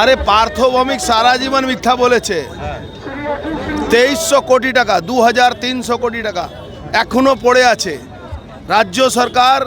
আরে পার্থভৌমিক সারা জীবন মিথ্যা বলেছে। তেইশশো কোটি টাকা দু হাজার তিনশো কোটি টাকা এখনও পড়ে আছে। রাজ্য সরকার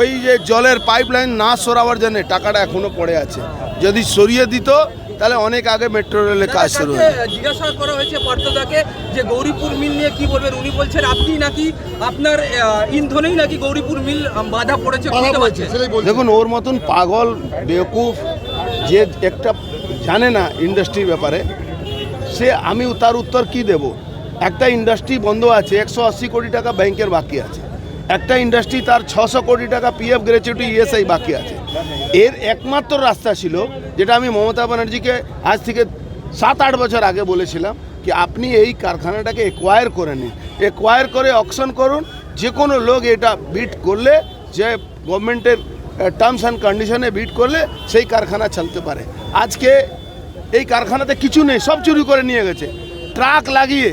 ওই যে জলের পাইপলাইন না সরাবার জন্য টাকাটা এখনও পড়ে আছে। যদি সরিয়ে দিত তাহলে অনেক আগে মেট্রো রেলের কাজ শুরু হয়ে যেত। তাকে জিজ্ঞাসা করা হয়েছে পার্থদাকে যে গৌরীপুর মিল নিয়ে কি বলবেন? উনি বলছেন আপনি নাকি আপনার ইন্ধনেই নাকি গৌরীপুর মিল বাধা পড়েছে দেখুন ওর মতন পাগল বেওকুফ যে একটা জানে না ইন্ডাস্ট্রির ব্যাপারে, সে আমি তার উত্তর কি দেব? একটা ইন্ডাস্ট্রি বন্ধ আছে, একশো আশি কোটি টাকা ব্যাংকের বাকি আছে। একটা ইন্ডাস্ট্রি তার ছশো কোটি টাকা পিএফ গ্র্যাচুইটি ইএসআই বাকি আছে। এর একমাত্র রাস্তা ছিল, যেটা আমি মমতা ব্যানার্জিকে আজ থেকে সাত আট বছর আগে বলেছিলাম কি আপনি এই কারখানাটাকে একোয়ার করে নিন। একোয়ার করে অকশন করুন যে কোনো লোক এটা বিট করলে যে গভর্নমেন্টের টার্মস অ্যান্ড কন্ডিশনে বিট করলে সেই কারখানা চলতে পারে। আজকে এই কারখানাতে কিছু নেই, সব চুরি করে নিয়ে গেছে। ট্রাক লাগিয়ে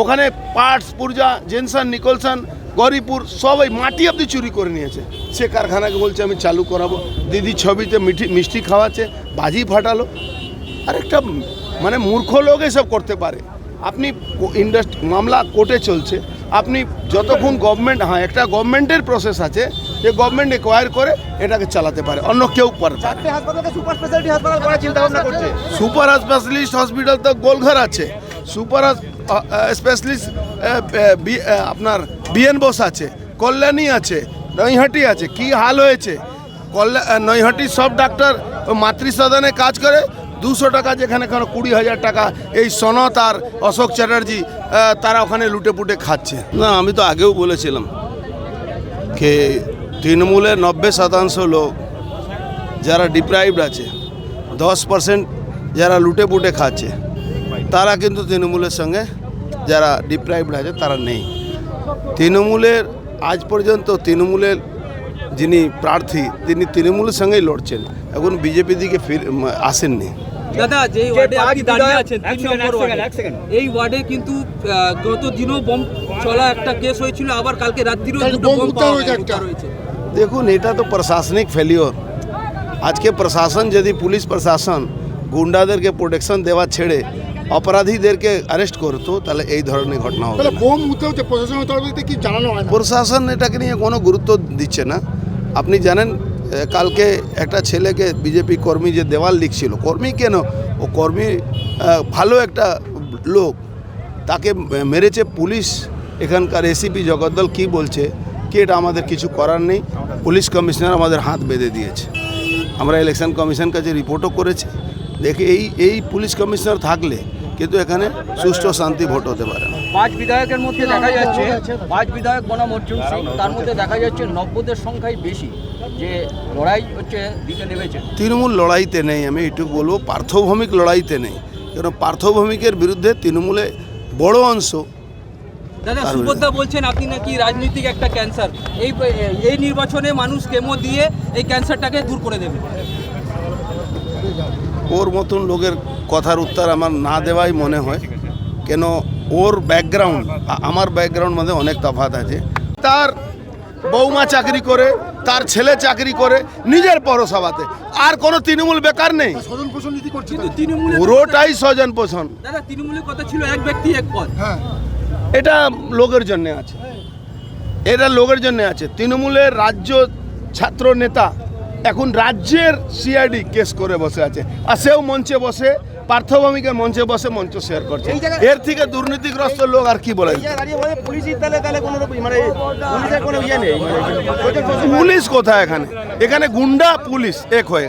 ওখানে পার্টস, পুরজা, জেনসন, নিকলসন, গরিপুর সবাই মাটি অব্দি চুরি করে নিয়েছে। সে কারখানাকে বলছে, আমি চালু করাবো। দিদি ছবিতে মিঠি, মিষ্টি খাওয়াচ্ছে, বাজি ফাটালো। আর একটা মানে মূর্খ লোক এসব করতে পারে। আপনি ইন্ডাস্ট্রি মামলা কোর্টে চলছে। আপনি যতক্ষণ গভর্নমেন্ট হ্যাঁ একটা গভর্নমেন্টের প্রসেস আছে যে গভর্নমেন্ট একোয়ার করে এটাকে চালাতে পারে অন্য কেউ পারে। সুপার স্পেশালিস্ট হসপিটাল তো গোলঘর আছে। সুপার স্পেশালিস্ট আপনার বিএন বোস আছে কল্যাণী আছে নৈহাটি আছে কি হাল হয়েছে? কল্যা নৈহাটির সব ডাক্তার মাতৃসদনে কাজ করে দুশো টাকা যেখানে কোনো কুড়ি হাজার টাকা। এই সনত আর অশোক চ্যাটার্জি তারা ওখানে লুটে পুটে খাচ্ছে। না, আমি তো আগেও বলেছিলাম যে তৃণমূলের নব্বই শতাংশ লোক যারা ডিপ্রাইভড আছে, দশ পার্সেন্ট যারা লুটে পুটে খাচ্ছে, তারা কিন্তু তৃণমূলের সঙ্গে যারা ডিপ্রাইভড আছে, তারা নেই। তৃণমূলের আজ পর্যন্ত তৃণমূলের যিনি প্রার্থী তিনি তৃণমূলের সঙ্গেই লড়ছেন এখন বিজেপি দিকে ফির উম, আসেননি দাদা যে ওয়ার্ডে আজ আপনি দাঁড়িয়ে বিধায়ক- আছেন এক তিন সেকেন্ড, নম্বর এক সেকেন্ড, ওয়ার্ডে এক সেকেন্ড। এই ওয়ার্ডে কিন্তু আহ, গত দিনও বম চলা একটা কেস হয়েছিল আবার কালকে রাত্রিরও কালকে দুটো বোম বোম উদ্ধার পাওয়া হয়েছে গেছে, একটা। উদ্ধার হয়েছে দেখুন এটা তো প্রশাসনিক ফেলিওর আজকে প্রশাসন যদি পুলিশ প্রশাসন গুন্ডাদেরকে প্রোটেকশন দেওয়া ছেড়ে অপরাধীদেরকে অ্যারেস্ট করতো তাহলে এই ধরনের ঘটনা হবে। বোম উঠতে প্রশাসনের তরফ থেকে কি জানানো হয় প্রশাসন এটাকে নিয়ে কোনো গুরুত্ব দিচ্ছে না। আপনি জানেন কালকে একটা ছেলেকে বিজেপি কর্মী যে দেওয়াল লিখছিল কর্মী কেন? ও কর্মী ভালো একটা লোক তাকে মেরেছে পুলিশ। এখানকার এসিপি জগদ্দল কি বলছে? কি এটা আমাদের কিছু করার নেই? পুলিশ কমিশনার আমাদের হাত বেঁধে দিয়েছে। আমরা ইলেকশন কমিশন কাছে রিপোর্টও করেছি। দেখে এই এই পুলিশ কমিশনার থাকলে কিন্তু এখানে সুষ্ঠু শান্তি ভোট হতে পারে না। পাঁচ বিধায়কের মধ্যে দেখা যাচ্ছে পাঁচ বিধায়ক বনাম অর্জুন সিং তার মধ্যে দেখা যাচ্ছে নব্বদের সংখ্যাই বেশি। যে লড়াই হচ্ছে দিকে নেমেছে তৃণমূল লড়াইতে নেই আমি এইটুকু বলব পার্থভৌমিক লড়াইতে নেই। কারণ পার্থভৌমিকের বিরুদ্ধে তৃণমূলে বড় অংশ দাদা সুভদ্রা বলছেন আপনি নাকি রাজনৈতিক একটা ক্যান্সার। এই এই নির্বাচনে মানুষ কেমো দিয়ে এই ক্যান্সারটাকে দূর করে দেবে। ওর মতন লোকের কথার উত্তর আমার না দেওয়াই মনে হয়। কেন ওর ব্যাকগ্রাউন্ড আমার ব্যাকগ্রাউন্ড মধ্যে অনেক তফাৎ আছে। তার বৌমা চাকরি করে তার ছেলে চাকরি করে নিজের পৌরসভাতে। আর কোনো তৃণমূল বেকার নেই। স্বজন পোষণ নীতি করছে কিন্তু তাই। তৃণমূলের পুরোটাই স্বজন পোষণ তৃণমূলের কথা ছিল এক ব্যক্তি এক হ্যাঁ। এটা লোকের জন্য আছে। এটা লোকের জন্য আছে। তৃণমূলের রাজ্য ছাত্র নেতা এখন রাজ্যের সিআইডি কেস করে বসে আছে। আর সেও মঞ্চে বসে পার্থভূমিকে মঞ্চে বসে মঞ্চ শেয়ার করছে। এর থেকে দুর্নীতিগ্রস্ত লোক আর কি বলে মানে ইয়ে মানে পুলিশ কোথায় এখানে? এখানে গুন্ডা পুলিশ এক হয়ে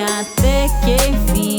até que enfim.